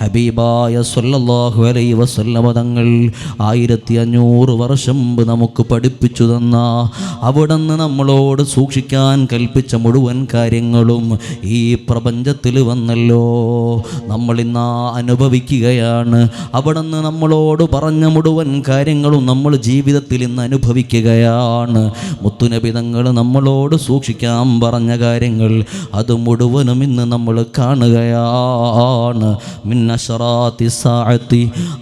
ഹബീബായ സല്ലല്ലാഹു അലൈഹി വസല്ലമ തങ്ങൾ ആയിരത്തി അഞ്ഞൂറ് വർഷം മുമ്പ് നമുക്ക് പഠിപ്പിച്ചു തന്ന അവിടുന്ന് നമ്മളോട് സൂക്ഷിക്കാൻ കൽപ്പിച്ച മുഴുവൻ കാര്യങ്ങളും ഈ പ്രപഞ്ചത്തിൽ വന്നല്ലോ. നമ്മൾ ഇന്ന് അനുഭവിക്കുകയാണ്. അവിടുന്ന് നമ്മളോട് പറഞ്ഞ മുഴുവൻ കാര്യങ്ങളും നമ്മൾ ജീവിതത്തിൽ ഇന്ന് അനുഭവിക്കുകയാണ്. മുത്തുനബിതങ്ങൾ നമ്മളോട് സൂക്ഷിക്കാൻ പറഞ്ഞ കാര്യങ്ങൾ അത് മുഴുവനും ഇന്ന് നമ്മൾ കാണുകയാണ്.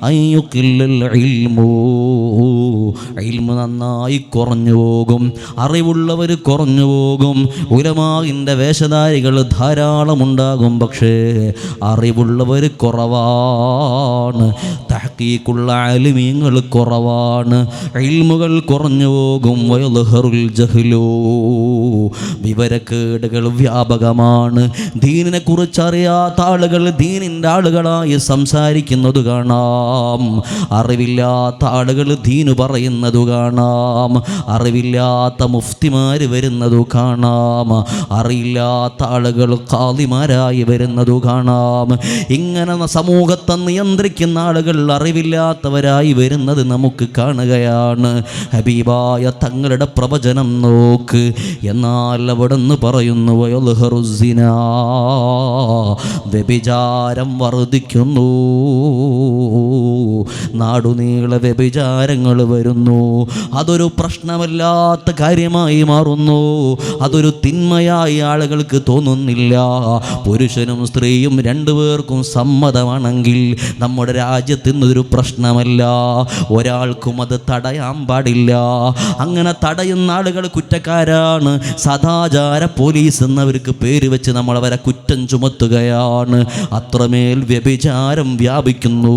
അയ്യുക്കില്ലൽ ഇൽമു. ഇൽമു നന്നായി കുറഞ്ഞു പോകും. അറിവുള്ളവർ കുറഞ്ഞു പോകും. ഉലമാവിന്റെ വേഷധാരികൾ ധാരാളം ഉണ്ടാകും പക്ഷേ അറിവുള്ളവർ കുറവാണ്. തഹക്കീക്കുള്ള അലിമീങ്ങൾ കുറവാണ്. ഇൽമുകൾ കുറഞ്ഞു പോകും. വയലുഹറുൽ ജഹ്ലൂ. വിവരക്കേടുകൾ വ്യാപകമാണ്. ദീനിനെ കുറിച്ച് അറിയാത്ത ആളുകൾ ദീനിന്റെ ആളുകളായി സംസാരിക്കുന്നത് കാണാം. അറിവില്ലാത്ത ആളുകൾ ദീനു പറയുന്നത് കാണാം. അറിവില്ലാത്ത മുഫ്തിമാർ വരുന്നതു കാണാം. അറിയില്ലാത്ത ആളുകൾ കാതിമാരായി വരുന്നതു കാണാം. ഇങ്ങനെ സമൂഹത്തെ നിയന്ത്രിക്കുന്ന ആളുകൾ അറിവില്ലാത്തവരായി വരുന്നത് നമുക്ക് കാണുകയാണ്. ഹബീബായ തങ്ങളുടെ പ്രവചനം നോക്ക്. എന്നാൽ അവിടെ നിന്ന് പറയുന്നു വ്യഭിചാരം വർദ്ധിക്കുന്നു. നാടുനീള വ്യഭിചാരങ്ങൾ വരുന്നു. അതൊരു പ്രശ്നമല്ലാത്ത കാര്യമായി മാറുന്നു. അതൊരു തിന്മയായി ആളുകൾക്ക് തോന്നുന്നില്ല. പുരുഷനും സ്ത്രീയും രണ്ടുപേർക്കും സമ്മതമാണെങ്കിൽ നമ്മുടെ രാജ്യത്ത് ഇന്നൊരു പ്രശ്നമല്ല. ഒരാൾക്കും അത് തടയാൻ പാടില്ല. അങ്ങനെ തടയുന്ന ആളുകൾ കുറ്റക്കാരാണ്. സദാചാര പോലീസ് എന്നവർക്ക് പേര് വെച്ച് നമ്മൾ അവരെ കുറ്റം ചുമത്തുകയാണ്. അത്രമേൽ വ്യഭിചാരം വ്യാപിക്കുന്നു.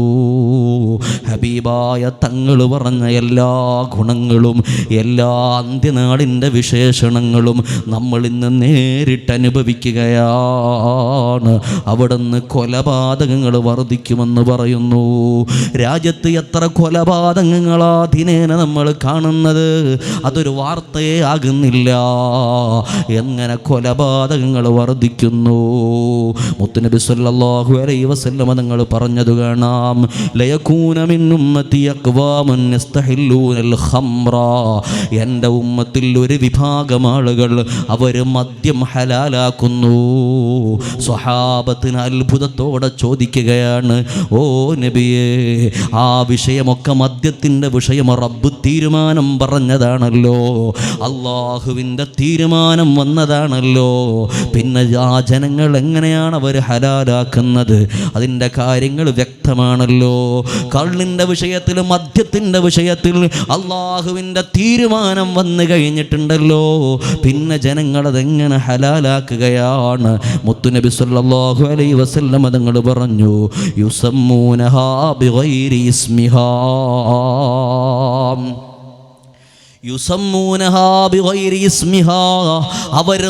ഹബീബായ തങ്ങൾ പറഞ്ഞ എല്ലാ ഗുണങ്ങളും എല്ലാ അന്ത്യനാടിന്റെ വിശേഷണങ്ങളും നമ്മൾ ഇന്ന് നേരിട്ട് അനുഭവിക്കുകയാണ്. അവിടുന്ന് കൊലപാതകങ്ങൾ വർദ്ധിക്കുമെന്ന് പറയുന്നു. രാജ്യത്ത് എത്ര കൊലപാതകങ്ങളാ ദിനേന നമ്മൾ കാണുന്നത്? അതൊരു വാർത്തയെ ആകുന്നില്ല. എങ്ങനെ കൊലപാതകങ്ങൾ വർദ്ധിക്കുന്നു? മുത്തുനബി സല്ലല്ലാഹു അലൈഹി വസല്ലമ നിങ്ങൾ പറഞ്ഞത് കാണാം. എന്റെ ഉമ്മത്തിൽ ഒരു വിഭാഗം ആളുകൾ അവർ മദ്യം ഹലാലാക്കുന്നു. സ്വഹാബത്തിന് അത്ഭുതത്തോടെ ചോദിക്കുകയാണ് ഓ നബിയേ ആ വിഷയമൊക്കെ മദ്യത്തിന്റെ വിഷയം റബ്ബ് തീരുമാനം പറഞ്ഞതാണല്ലോ. അള്ളാഹുവിന്റെ തീരുമാനം വന്നതാണല്ലോ. പിന്നെ ആ ജനങ്ങൾ എങ്ങനെയാണ് അവർ ഹലാലാക്കുന്നത്? അതിന്റെ കാര്യങ്ങൾ വ്യക്തമാണല്ലോ. കള്ളിന്റെ വിഷയത്തിൽ മദ്യത്തിന്റെ വിഷയത്തിൽ അള്ളാഹുവിന്റെ തീരുമാനം വന്നു കഴിഞ്ഞിട്ടുണ്ടല്ലോ. പിന്നെ ജനങ്ങൾ അതെങ്ങനെ ഹലാലാക്കുകയാണ്? മുത്തുനബി സല്ലാഹു അലൈ വസല്ലം തങ്ങൾ പറഞ്ഞു യുസമ്മൂനഹാ ബിഗൈരി ഇസ്മിഹാ. യുസമ്മൂനഹാ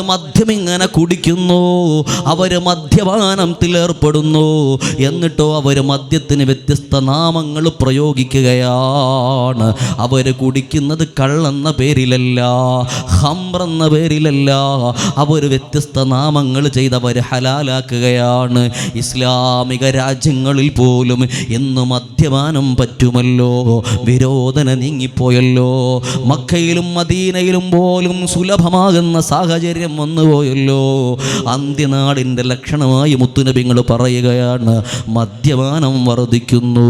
മദ്യം ഇങ്ങനെ അവർ കുടിക്കുന്നു അവർ മദ്യപാനത്തിൽ ഏർപ്പെടുന്നു. എന്നിട്ടോ അവർ മദ്യത്തിന് വ്യത്യസ്ത നാമങ്ങൾ പ്രയോഗിക്കുകയാണ്. അവർ കുടിക്കുന്നത് കള്ളെന്ന പേരിലല്ല ഹംറെന്ന പേരിലല്ല. അവർ വ്യത്യസ്ത നാമങ്ങൾ ചെയ്തവർ ഹലാലാക്കുകയാണ്. ഇസ്ലാമിക രാജ്യങ്ങളിൽ പോലും ഇന്ന് മദ്യപാനം പറ്റുമല്ലോ വിരോധന നീങ്ങിപ്പോയല്ലോ. മക്കയിലും മദീനയിലും പോലും സുലഭമാകുന്ന സാഹചര്യം വന്നുപോയല്ലോ. അന്ത്യനാടിന്റെ ലക്ഷണമായി മുത്തുനബിങ്ങൾ പറയുകയാണ് മദ്യപാനം വർദ്ധിക്കുന്നു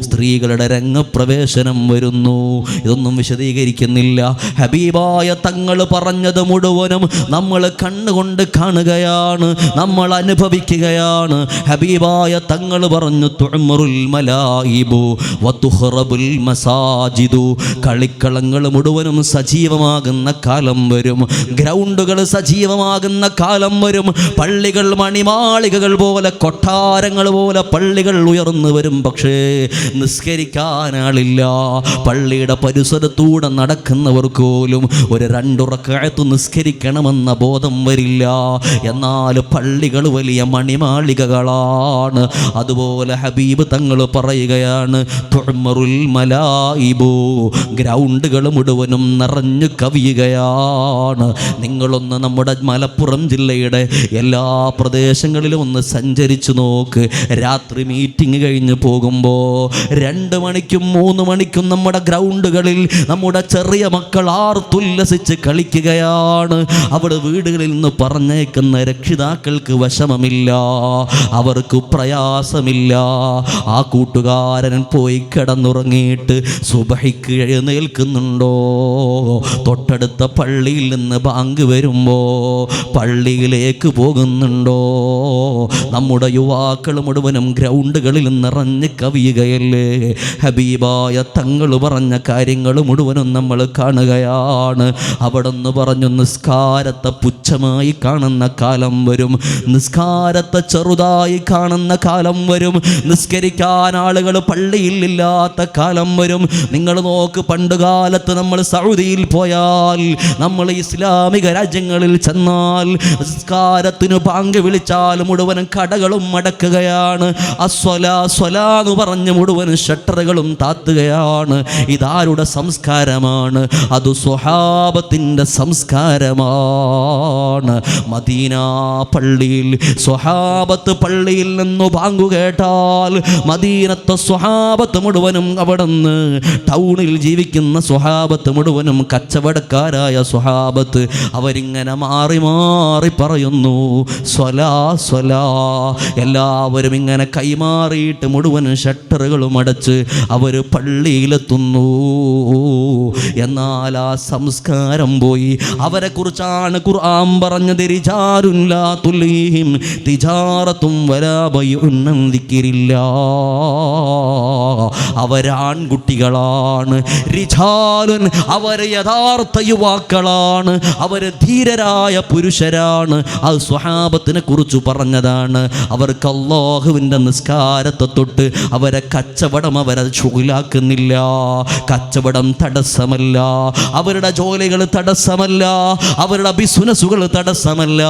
സ്ത്രീകളുടെ രംഗപ്രവേശനം വരുന്നു. ഇതൊന്നും വിശദീകരിക്കുന്നില്ല. ഹബീബായ തങ്ങൾ പറഞ്ഞത് മുഴുവനും നമ്മൾ കണ്ണുകൊണ്ട് കാണുകയാണ് നമ്മൾ അനുഭവിക്കുകയാണ്. ഹബീബായ തങ്ങൾ പറഞ്ഞു തുഴമുറുൽ മലായിബു വത്തുഹറബുൽ മസാജിദു കളിക്കളങ്ങൾ മുഴുവനും സജീവമാകുന്ന കാലം വരും. ഗ്രൗണ്ടുകൾ സജീവമാകുന്ന കാലം വരും. പള്ളികൾ മണിമാളികകൾ പോലെ കൊട്ടാരങ്ങൾ പോലെ പള്ളികൾ ഉയർന്നു വരും. പക്ഷേ നിസ്കരിക്കാനാളില്ല പള്ളിയുടെ പരിസരത്തൂടെ നടക്കുന്നവർക്ക് പോലും ഒരു രണ്ടുറക്കഴത്ത് നിസ്കരിക്കണമെന്ന ബോധം വരില്ല. എന്നാൽ പള്ളികൾ വലിയ മണിമാളികകളാണ്. അതുപോലെ ഹബീബ് തങ്ങൾ പറയുകയാണ് ഗ്രൗണ്ട് ഗ്രൗണ്ടുകൾ മുഴുവനും നിറഞ്ഞു കവിയുകയാണ്. നിങ്ങളൊന്ന് നമ്മുടെ മലപ്പുറം ജില്ലയുടെ എല്ലാ പ്രദേശങ്ങളിലും ഒന്ന് സഞ്ചരിച്ചു നോക്ക്. രാത്രി മീറ്റിംഗ് കഴിഞ്ഞ് പോകുമ്പോൾ രണ്ട് മണിക്കും മൂന്ന് മണിക്കും നമ്മുടെ ഗ്രൗണ്ടുകളിൽ നമ്മുടെ ചെറിയ മക്കൾ ആർത്തുല്ലസിച്ച് കളിക്കുകയാണ്. അവിടെ വീടുകളിൽ നിന്ന് പറഞ്ഞേക്കുന്ന രക്ഷിതാക്കൾക്ക് വിഷമമില്ല. അവർക്ക് പ്രയാസമില്ല. ആ കൂട്ടുകാരൻ പോയി കിടന്നുറങ്ങിയിട്ട് സുബഹിക്ക് എഴുന്നേൽക്കുന്നുണ്ടോ തൊട്ടടുത്ത പള്ളിയിൽ നിന്ന് ബാങ്ക് വരുമ്പോൾ പള്ളിയിലേക്ക് പോകുന്നുണ്ടോ? നമ്മുടെ യുവാക്കൾ മുഴുവനും ഗ്രൗണ്ടുകളിൽ നിറഞ്ഞ് കവിയുകയല്ലേ? ഹബീബായ തങ്ങൾ പറഞ്ഞ കാര്യങ്ങൾ മുഴുവനും നമ്മൾ കാണുകയാണ്. അവിടെ നിന്ന് പറഞ്ഞു നിസ്കാരത്തെ പുച്ഛമായി കാണുന്ന കാലം വരും. നിസ്കാരത്തെ ചെറുതായി കാണുന്ന കാലം വരും. നിസ്കരിക്കാൻ ആളുകൾ പള്ളിയിൽ ഇല്ലാത്ത കാലം വരും. നിങ്ങൾ നോക്ക് പണ്ട് കാലത്ത് നമ്മൾ സൗദിയിൽ പോയാൽ നമ്മൾ ഇസ്ലാമിക രാജ്യങ്ങളിൽ ചെന്നാൽ നിസ്കാരത്തിന് പാങ്ക് വിളിച്ചാൽ മുഴുവനും കടകളും അടക്കുകയാണ് അസ്വല സ്വല എന്ന് പറഞ്ഞ് മുഴുവനും ഷട്ടറുകളും താത്തുകയാണ്. ഇതാരുടെ സംസ്കാരമാണ്? അത് സ്വഹാബത്തിന്റെ സംസ്കാരമാണ്. മദീന പള്ളിയിൽ സ്വഹാബത്ത് പള്ളിയിൽ നിന്ന് പാങ്കു കേട്ടാൽ മദീനത്തെ സ്വഹാബത്ത് മുഴുവനും അവിടെ നിന്ന് ടൗണിൽ ജീവിക്കുന്ന സ്വഹാബത്ത് മുഴുവനും കച്ചവടക്കാരായ സ്വഹാബത്ത് അവരിങ്ങനെ മാറി മാറി പറയുന്നു സ്വലാ സ്വലാ. എല്ലാവരും ഇങ്ങനെ കൈമാറിയിട്ട് മുഴുവൻ ഷട്ടറുകളും അടച്ച് അവർ പള്ളിയിലെത്തുന്നു. എന്നാൽ ആ സംസ്കാരം പോയി. അവരെ കുറിച്ചാണ് ഖുർആൻ പറഞ്ഞത്. ദിക്കിരില്ല. അവരാൺകുട്ടികളാണ്. റിജാലുൻ അവർ യഥാർത്ഥ യുവാക്കളാണ്. അവർ ധീരരായ പുരുഷരാണ്. അത് സ്വഹാബത്തിനെ കുറിച്ച് പറഞ്ഞതാണ്. അവർക്ക് അള്ളാഹുവിന്റെ നിസ്കാരത്തെ തൊട്ട് അവരെ കച്ചവടം അവരെ ചുകിലാക്കുന്നില്ല കച്ചവടം തടസ്സമല്ല. അവരുടെ ജോലികൾ തടസ്സമല്ല. അവരുടെ ബിസിനസ്സുകൾ തടസ്സമല്ല.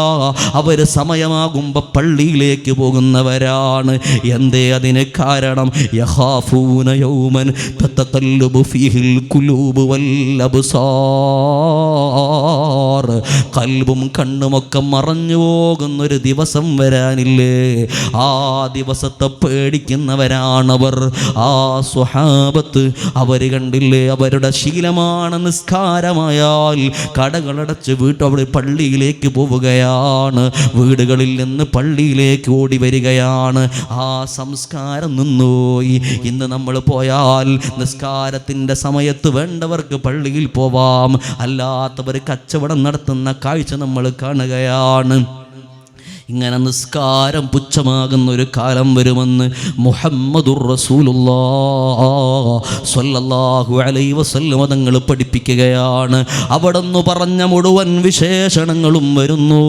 അവർ സമയമാകുമ്പോൾ പള്ളിയിലേക്ക് പോകുന്നവരാണ്. എന്തേ അതിന് കാരണം? യഹാഫൂന യൗമൻ തത്തല്ലുബു ഫീഹിൽ വൽ അബ്സാർ. കൽബും കണ്ണുമൊക്കെ മറഞ്ഞു പോകുന്നൊരു ദിവസം വരാനില്ലേ? ആ ദിവസത്തെ പേടിക്കുന്നവരാണവർ. ആ സ്വഹാബത്ത് അവർ കണ്ടില്ലേ? അവരുടെ ശീലമാണ് നിസ്കാരമായാൽ കടകളടച്ച് വീട്ട് അവിടെ പള്ളിയിലേക്ക് പോവുകയാണ്. വീടുകളിൽ നിന്ന് പള്ളിയിലേക്ക് ഓടി വരികയാണ്. ആ സംസ്കാരം നിന്നുപോയി ഇന്ന് നമ്മൾ പോയാൽ നിസ്കാരത്തിന്റെ സമയത്ത് വേണ്ടവർക്ക് പള്ളിയിൽ പോവാം. അല്ലാത്തവർ കച്ചവടം നടത്തുന്ന കാഴ്ച നമ്മൾ കാണുകയാണ്. ഇങ്ങനെ നിസ്കാരം പുച്ഛമാകുന്ന ഒരു കാലം വരുമെന്ന് മുഹമ്മദുർ വസല്ലമ തങ്ങൾ പഠിപ്പിക്കുകയാണ്. അവിടുന്ന് പറഞ്ഞ മുഴുവൻ വിശേഷണങ്ങളും വരുന്നു.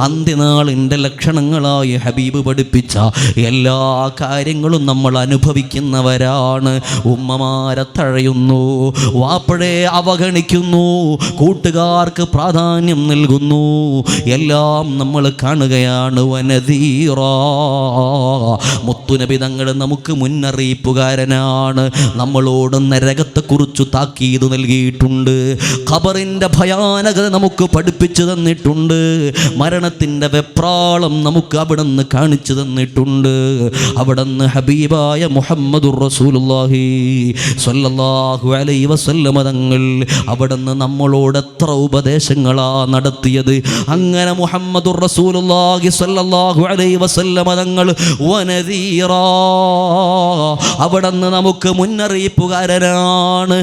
അന്ത്യനാളിന്റെ ലക്ഷണങ്ങളായി ഹബീബ് പഠിപ്പിച്ച എല്ലാ കാര്യങ്ങളും നമ്മൾ അനുഭവിക്കുന്നവരാണ്. ഉമ്മമാരെ തഴയുന്നു വാപ്പഴയെ അവഗണിക്കുന്നു കൂട്ടുകാർക്ക് പ്രാധാന്യം നൽകുന്നു. എല്ലാം നമ്മൾ കാണുകയാണ് വനതീറ മുത്തുനബി തങ്ങൾ നമുക്ക് മുന്നറിയിപ്പുകാരനാണ്. നമ്മളോട് നരകത്തെക്കുറിച്ച് താക്കീത് നൽകിയിട്ടുണ്ട്. ഖബറിന്റെ ഭയാനകത നമുക്ക് പഠിപ്പിച്ചു തന്നിട്ടുണ്ട്. മരണത്തിന്റെ വെപ്രാളം നമുക്ക് അവിടെ നിന്ന് കാണിച്ചു തന്നിട്ടുണ്ട്. അവിടെ നിന്ന് ഹബീബായ മുഹമ്മദുർ റസൂലുള്ളാഹി സ്വല്ലല്ലാഹു അലൈഹി വസല്ലമ തങ്ങൾ അവിടെ നിന്ന് നമ്മളോട് എത്ര ഉപദേശങ്ങളാ നടത്തിയത്. അങ്ങനെ മുഹമ്മദുർ സ്വല്ലല്ലാഹു അലൈഹി തങ്ങൾ വനദീറ അവിടെ നിന്ന് നമുക്ക് മുന്നറിയിപ്പുകാരനാണ്.